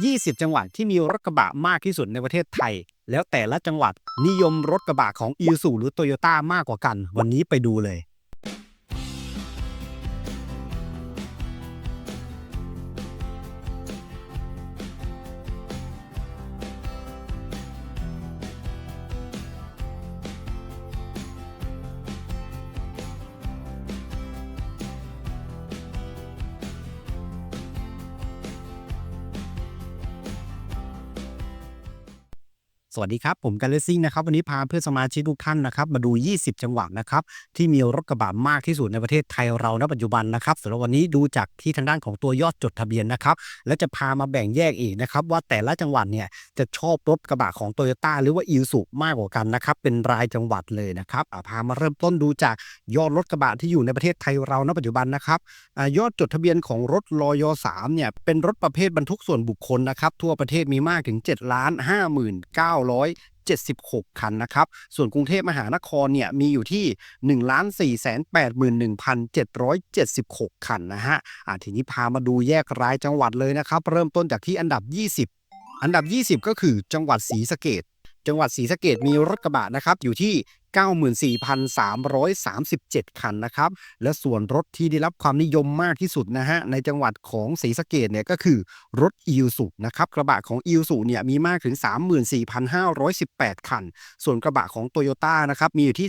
20 จังหวัดที่มีรถกระบะมากที่สุดในประเทศไทย แล้วแต่ละจังหวัดนิยมรถกระบะของอีซูหรือโตโยต้ามากกว่ากัน วันนี้ไปดูเลย สวัสดีครับ ผมกันเลซิ่งนะครับวันนี้พาเพื่อนสมาชิกทุกท่านนะครับมาดู 20 จังหวัดนะครับที่มีรถกระบะมากที่สุดในประเทศไทยเราณปัจจุบันนะครับสำหรับวันนี้ดูจากที่ทางด้านของตัวยอดจดทะเบียนนะครับและจะพามาแบ่งแยกอีกนะครับว่าแต่ละจังหวัดเนี่ยจะชอบรถกระบะของโตโยต้าหรือว่าอิ s u มากกว่ากันนะครับเป็นรายจังหวัดเลยนะครับอ่าพามาเริ่มต้นดูจากยอดรถกระบะที่อยู่ในประเทศไทยเราณปัจจุบันนะครับอยอดจดทะเบียนของรถรอย3เนี่ยเป็นรถประเภทบรรทุกส่วนบุคคลนะครับทั่วประเทศมีมากถึง7ล้าน5 9 0 76 คันนะครับ ส่วนกรุงเทพมหานครเนี่ยมีอยู่ที่ 1 4 8 1 7 7 6 คันนะฮะอ่าทีนี้พามาดูแยกรายจังหวัดเลยนะครับ เริ่มต้นจากที่อันดับ 20 อันดับ 20 ก็คือจังหวัดศรีสะเกดจังหวัดศรีสะเกดมีรถกระบะนะครับอยู่ที่ 94,337 คันนะครับ และส่วนรถที่ได้รับความนิยมมากที่สุดนะฮะ ในจังหวัดของศรีสะเกดเนี่ยก็คือรถอิ s สุนะครับ กระบะของอิ s สุเนี่ยมีมากถึง 34,518 คัน ส่วนกระบะของโตโยต้านะครับ มีอยู่ที่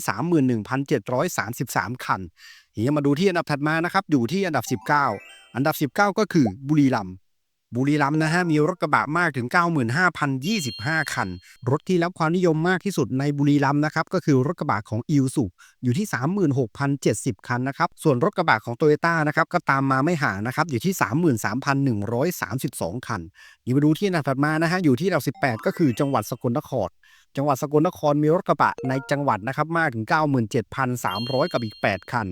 31,733 คันทีนี้มาดูที่อันดับถัดมานะครับ อยู่ที่อันดับ 19 อันดับ 19 ก็คือบุรีรัมย์ บุรีรัมย์นะฮะมีรถกระบะมากถึง 95,025 คัน รถที่รับความนิยมมากที่สุดในบุรีรัมย์นะครับก็คือรถกระบะของอิวสุอยู่ที่ 36,070 คันนะครับส่วนรถกระบะของโตโยต้านะครับก็ตามมาไม่ห่างนะครับอยู่ที่ 33,132 คันนี่มาดูที่อันดับถัดมานะฮะอยู่ที่อันดับ18 ก็คือจังหวัดสกลนคร จังหวัดสกลนครมีรถกระบะในจังหวัดนะครับมากถึง 97,300 กับอีก 8 คัน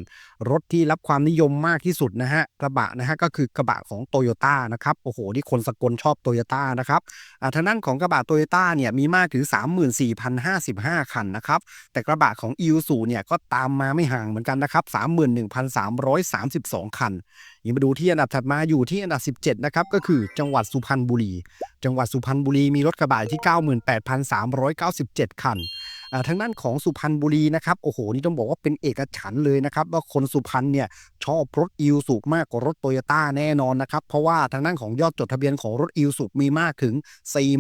รถที่รับความนิยมมากที่สุดนะฮะกระบะนะฮะก็คือกระบะของโตโยต้านะครับโอ้โหนี่คนสกลชอบโตโยต้านะครับอ่าทางด้านของกระบะโตโยต้าเนี่ยมีมากถึง 34,055 คันนะครับแต่กระบะของอิ s สูเนี่ยก็ตามมาไม่ห่างเหมือนกันนะครับ31,332 คัน ยังมาดูที่อันดับถัดมาอยู่ที่อันดับ 17 นะครับ ก็คือจังหวัดสุพรรณบุรี จังหวัดสุพรรณบุรีมีรถกระบะที่ 98,397 คันอ่าทางด้านของสุพรรณบุรีนะครับโอ้โหนี่ต้องบอกว่าเป็นเอกฉันเลยนะครับว่าคนสุพรรณเนี่ยชอบรถอิ s สุมากกว่ารถโตโยต้าแน่นอนนะครับเพราะว่าทางด้านของยอดจดทะเบียนของรถอิ s สุมีมากถึง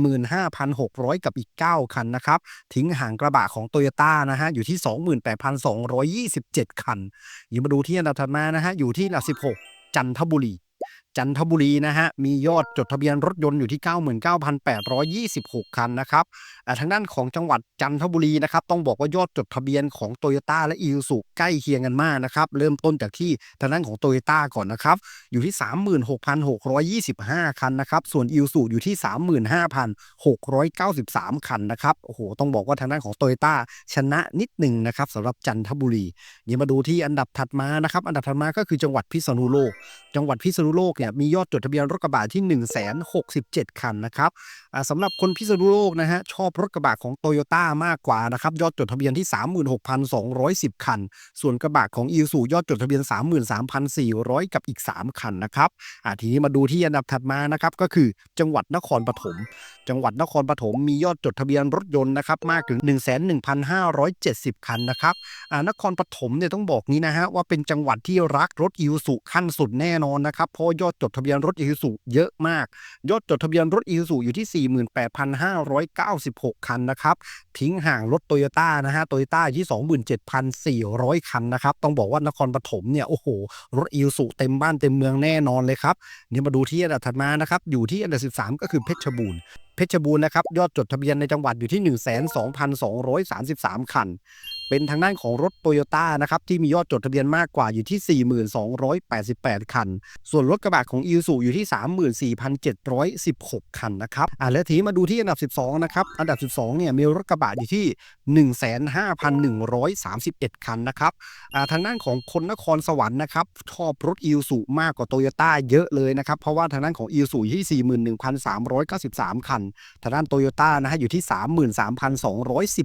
45,600 กับอีก 9 คันนะครับทิ้งห่างกระบะของโตโยต้านะฮะอยู่ที่ 28,227 คันยังมาดูที่อันดับถัดมานะฮะอยู่ที่อันดับ16 จันทบุรี จันทบุรีนะฮะ มียอดจดทะเบียนรถยนต์อยู่ที่ 99,826 คันนะครับอ่ทางด้านของจังหวัดจันทบุรีนะครับ ต้องบอกว่ายอดจดทะเบียนของ t o y ยต้และ i s สุใกล้เคียงกันมากนะครับ เริ่มต้นจากที่ทางด้านของ t o y ยต้ก่อนนะครับ อยู่ที่ 36,625 คันนะครับ ส่วน i s สุอยู่ที่ 35,693 คันนะครับ โอ้โห ต้องบอกว่าทางด้านของ t o y ยต้ชนะนิดหนึ่งนะครับสำหรับจันทบุรีเดี๋ยวมาดูที่อันดับถัดมานะครับ อันดับถัดมาก็คือจังหวัดพิษณุโลก จังหวัดพิษณุโลกเนี่ยมียอดจดทะเบียนรถกระบะที่ 1 6 7 คันนะครับสำหรับคนพิษณุโลกนะฮะชอบรถกระบะของโตโยต้ามากกว่านะครับยอดจดทะเบียนที่ 36,210 คัน ส่วนกระบะของอิ s สูยอดจดทะเบียน 33,400 กับอีก 3 คันนะครับทีนี้มาดูที่อันดับถัดมานะครับก็คือจังหวัดนครปฐมจังหวัดนครปฐมมียอดจดทะเบียนรถยนต์นะครับมากถึง 11,570 คันนะครับนครปฐมเนี่ยต้องบอกนี้นะฮะว่าเป็นจังหวัดที่รักรถอิ s สุขั้นสุดแน่นอนนะครับเพราะยอดจดทะเบียนรถอิ s สุเยอะมาก ยอดจดทะเบียนรถอิ s สุอยู่ที่ 48,596 คันนะครับ ทิ้งห่างรถโตโยต้านะฮะโตโยต้าที่ 27,400 คันนะครับ ต้องบอกว่านครปฐมเนี่ย โอ้โห รถอิ s สุเต็มบ้านเต็มเมืองแน่นอนเลยครับเนี่ยมาดูที่อันดับถัดมานะครับ อยู่ที่อันดับ 13 ก็คือเพชรบูรณ์เพชรบูรณ์นะครับยอดจดทะเบียนในจังหวัดอยู่ที่ 12,233 คัน เป็นทางด้านของรถโตโยต้านะครับที่มียอดจดทะเบียนมากกว่าอยู่ที่ 4288 คัน ส่วนรถกระบะของอิ s สุอยู่ที่ 34,716 คันนะครับอ่าแล้วทีมาดูที่อันดับ 12 นะครับ อันดับ 12 เนี่ยมีรถกระบะอยู่ที่ 15,131 คันนะครับอ่าทางด้านของคนนครสวรรค์นะครับชอบรถอิ s สุมากกว่าโตโยต้าเยอะเลยนะครับ เพราะว่าทางด้านของอิ s สุอยู่ที่ 41,393 คัน ทางด้านโตโยต้านะฮะอยู่ที่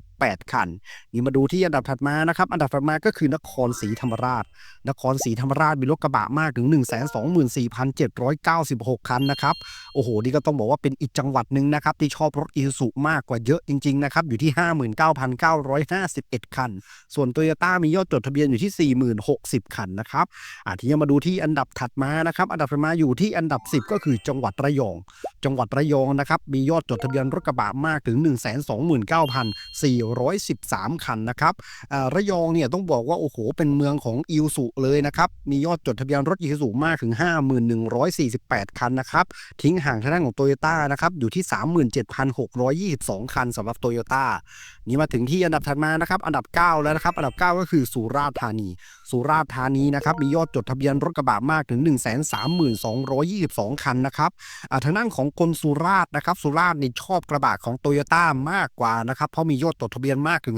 33,218 คัน นี่มาดูที่อันดับดับถัดมานะครับ อันดับถัดมาก็คือนครศรีธรรมราช นครศรีธรรมราชมีรถกระบะมากถึง 124,796 คันนะครับ โอ้โหนี่ก็ต้องบอกว่าเป็นอีกจังหวัดหนึ่งนะครับ ที่ชอบรถอีซูซุมากกว่าเยอะจริง ๆ นะครับ อยู่ที่ 59,951 คัน ส่วนโตโยต้ามียอดจดทะเบียนอยู่ที่ 4060 คันนะครับอาทีนี้มาดูที่อันดับถัดมานะครับอันดับถัดมาอยู่ที่อันดับ 10 ก็คือจังหวัดระยอง จังหวัดระยองนะครับมียอดจดทะเบียนรถกระบะมากถึง 129,413 คันนะครับระยองเนี่ยต้องบอกว่าโอ้โหเป็นเมืองของอิวสุเลยนะครับมียอดจดทะเบียนรถอิวสุมากถึง 5148 คันนะครับทิ้งห่างทางด้านของโตโยต้านะครับอยู่ที่ 37,622 คันสำหรับโตโยต้านี่มาถึงที่อันดับถัดมานะครับ อันดับ 9 แล้วนะครับ อันดับ 9 ก็คือสุราษฎร์ธานี สุราษฎร์ธานีนะครับมียอดจดทะเบียนรถกระบะมากถึง 132,222 คันนะครับอ่าทางด้านของคนสุราษฎร์นะครับสุราษฎร์นี่ชอบกระบะของโตโยต้ามากกว่านะครับเพราะมียอดจดทะเบียนมากถึง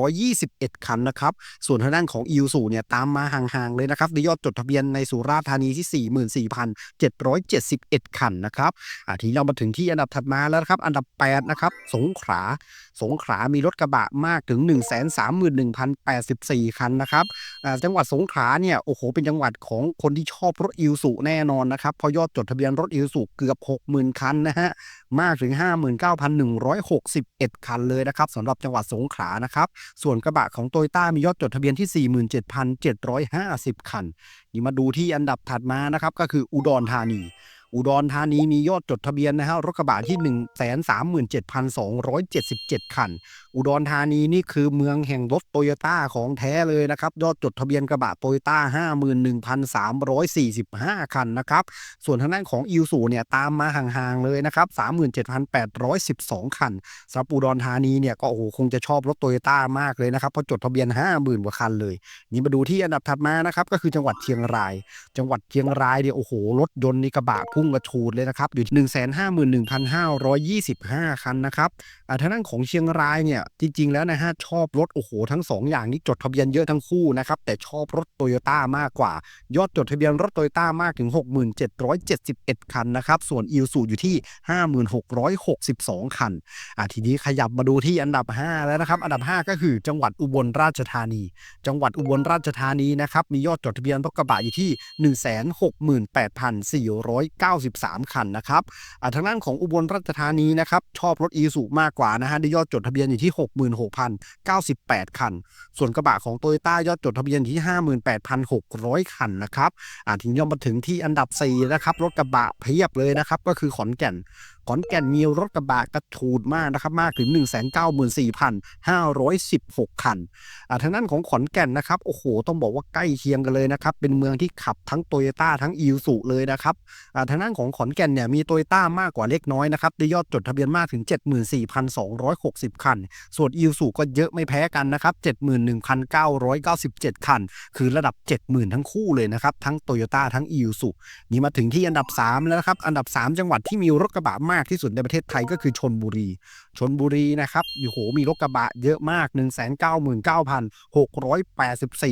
52,421 คันนะครับส่วนทางด้านของอิวสูเนี่ยตามมาห่างๆเลยนะครับในยอดจดทะเบียนในสุราษฎร์ธานีที่ 44,771 คันนะครับอ่าทีนี้เรามาถึงที่อันดับถัดมาแล้วครับอันดับ 8 นะครับ สงขลาสงขลามีรถกระบะมากถึง 131,084คันนะครับจังหวัดสงขลาเนี่ยโอ้โหเป็นจังหวัดของคนที่ชอบรถอิวสุแน่นอนนะครับเพราะยอดจดทะเบียนรถอิวสุเกือบ 60,000 คันนะฮะมากถึง 59,161 คันเลยนะครับสำหรับจังหวัดสงขลานะครับส่วนกระบะของโตโยต้ามียอดจดทะเบียนที่ 47,750 คันนี่มาดูที่อันดับถัดมานะครับก็คืออุดรธานี อุดรธานีมียอดจดทะเบียนนะฮะรถกระบะที่ 137,277 คัน อุดรธานีนี่คือเมืองแห่งรถโตโยต้าของแท้เลยนะครับ ยอดจดทะเบียนกระบะโตโยต้า 51,345 คันนะครับ ส่วนทางด้านของอิวสูเนี่ยตามมาห่างๆเลยนะครับ 37,812 คันสำหรับอุดรธานีเนี่ยก็โอ้โหคงจะชอบรถโตโยต้ามากเลยนะครับเพราะจดทะเบียน 50,000กว่าคันเลย นี่มาดูที่อันดับถัดมานะครับก็คือจังหวัดเชียงราย จังหวัดเชียงรายเนี่ยโอ้โหรถยนต์นี่กระบะพุ่งกระชูดเลยนะครับ อยู่ที่151,525 คันนะครับอ่าทางด้านของเชียงรายเนี่ย จริง ๆ แล้วนะฮะ ชอบรถ โอ้โห ทั้งสองอย่างนี้จดทะเบียนเยอะทั้งคู่นะครับ แต่ชอบรถโตโยต้ามากกว่า ยอดจดทะเบียนรถโตโยต้ามากถึง 6771 คันนะครับ ส่วนอิลสูอยู่ที่ 5662 คันอะทีนี้ขยับมาดูที่อันดับ 5 แล้วนะครับ อันดับ 5 ก็คือจังหวัดอุบลราชธานี จังหวัดอุบลราชธานีนะครับมียอดจดทะเบียนรถกระบะอยู่ที่93 คันนะครับทางด้านของอุบลราชธานีนะครับชอบรถอีสูมากกว่านะฮะได้ยอดจดทะเบียนอยู่ที่ 66,098 คัน ส่วนกระบะของโตโยต้ายอดจดทะเบียนที่ 58,600 คันนะครับอ่าทีนี้เรามาถึงที่อันดับ4นะครับรถกระบะเพียบเลยนะครับก็คือขอนแก่นขอนแก่นมีรถกระบะกระชูดมากนะครับมากถึง 194,516 คันอ่าทางด้านของขอนแก่นนะครับโอ้โห ต้องบอกว่าใกล้เคียงกันเลยนะครับ เป็นเมืองที่ขับทั้งโตโยต้าทั้งอีซูเลยนะครับอ่าทางด้านของขอนแก่นเนี่ยมีโตโยต้ามากกว่าเล็กน้อยนะครับได้ยอดจดทะเบียนมากถึง 74,260 คัน ส่วนอีซูก็เยอะไม่แพ้กันนะครับ71,997 คัน คือระดับ 70,000 ทั้งคู่เลยนะครับทั้งโตโยต้าทั้งอีซูนี่มาถึงที่อันดับ 3 แล้วนะครับอันดับ 3 จังหวัดที่มีรถกระบะมากากที่สุดในประเทศไทยก็คือชนบุรีชนบุรีนะครับโอ้โหมีรถกระบะเยอะมาก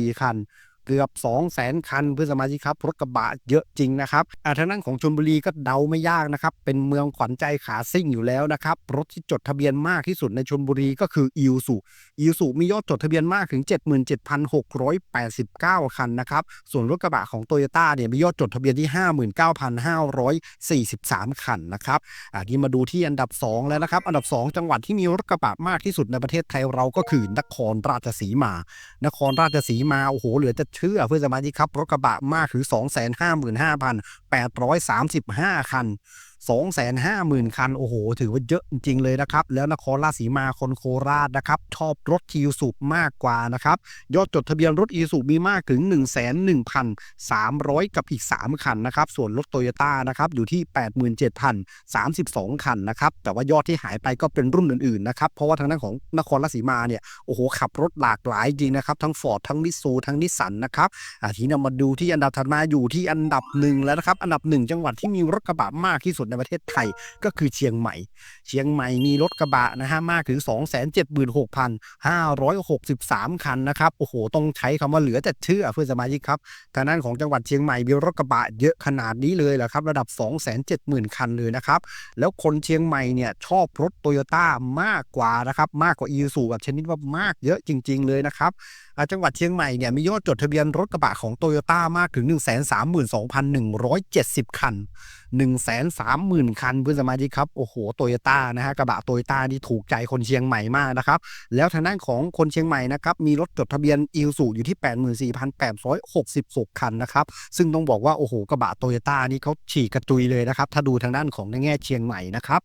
199,684 คัน เกือบ 2 0 0 0 0 0คันเพื่อนสมาชิกครับรถกระบะเยอะจริงนะครับอาทางด้านของชนบุรีก็เดาไม่ยากนะครับ เป็นเมืองขวัญใจขาซิ่งอยู่แล้วนะครับ รถที่จดทะเบียนมากที่สุดในชนบุรีก็คืออิวสุอิวสุมียอดจดทะเบียนมากถึง 77,689 คันนะครับ ส่วนรถกระบะของโตโยต้าเนี่ยมียอดจดทะเบียนที่ 59,543 คันนะครับอ่าที่มาดูที่อันดับ 2 แล้วนะครับ อันดับ 2 จังหวัดที่มีรถกระบะมากที่สุดในประเทศไทยเราก็คือนครราชสีมา นครราชสีมาโอ้โหเหลือจะเชื่อเพื่อนสมาชิกครับรถกระบะมากถึง 255,835 คัน 250,000 คัน โอ้โห ถือว่าเยอะจริง ๆ เลยนะครับ แล้วนครราชสีมาคนโคราชนะครับ ชอบรถคิวสุมากกว่านะครับ ยอดจดทะเบียนรถอีสุมีมากถึง101,300 กับอีก 3 คันนะครับ ส่วนรถโตโยต้านะครับ อยู่ที่ 87,032 คันนะครับ แต่ว่ายอดที่หายไปก็เป็นรุ่นอื่น ๆ นะครับ เพราะว่าทางด้านของนครราชสีมาเนี่ย โอ้โห ขับรถหลากหลายจริงนะครับ ทั้งฟอร์ดทั้งนิสซูทั้งนิสสันนะครับทีนี้เรามาดูที่อันดับถัดมาอยู่ที่อันดับหนึ่งแล้วนะครับ อันดับหนึ่งจังหวัดที่มีรถกระบะมากที่สุดในประเทศไทยก็คือเชียงใหม่ เชียงใหม่มีรถกระบะนะฮะมากถึง 276,563 คันนะครับโอ้โหต้องใช้คำว่าเหลือแต่ชื่อเพื่อนสมาชิกครับทางด้านของจังหวัดเชียงใหม่มีรถกระบะเยอะขนาดนี้เลยเหรอครับระดับ 270,000 คันเลยนะครับแล้วคนเชียงใหม่เนี่ยชอบรถโตโยต้ามากกว่านะครับมากกว่าอีซูแบบชนิดว่ามากเยอะจริง ๆ เลยนะครับจังหวัดเชียงใหม่เนี่ยมียอดจดทะเบียนรถกระบะของโตโยต้ามากถึง 132,170 คัน 130,000 คันเพื่อนสมาชิกครับ โอ้โหโตโยต้านะฮะกระบะโตโยต้านี่ถูกใจคนเชียงใหม่มากนะครับ แล้วทางด้านของคนเชียงใหม่นะครับมีรถจดทะเบียนอีซูอยู่ที่ 84,866 คันนะครับซึ่งต้องบอกว่าโอ้โหกระบะโตโยต้านี่เขาฉีกกระจุยเลยนะครับถ้าดูทางด้านของในแง่เชียงใหม่นะครับ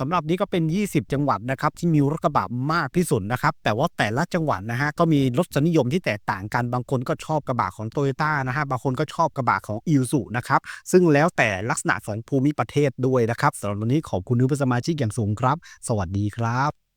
สำหรับนี้ก็เป็น 20 จังหวัดนะครับที่มีรถกระบะมากที่สุดนะครับแต่ว่าแต่ละจังหวัดนะฮะก็มีรสนิยมที่แตกต่างกันบางคนก็ชอบกระบะของโตโยต้านะฮะบางคนก็ชอบกระบะของอิวสุนะครับซึ่งแล้วแต่ลักษณะของภูมิประเทศด้วยนะครับสำหรับวันนี้ขอบคุณทุกสมาชิกอย่างสูงครับ สวัสดีครับ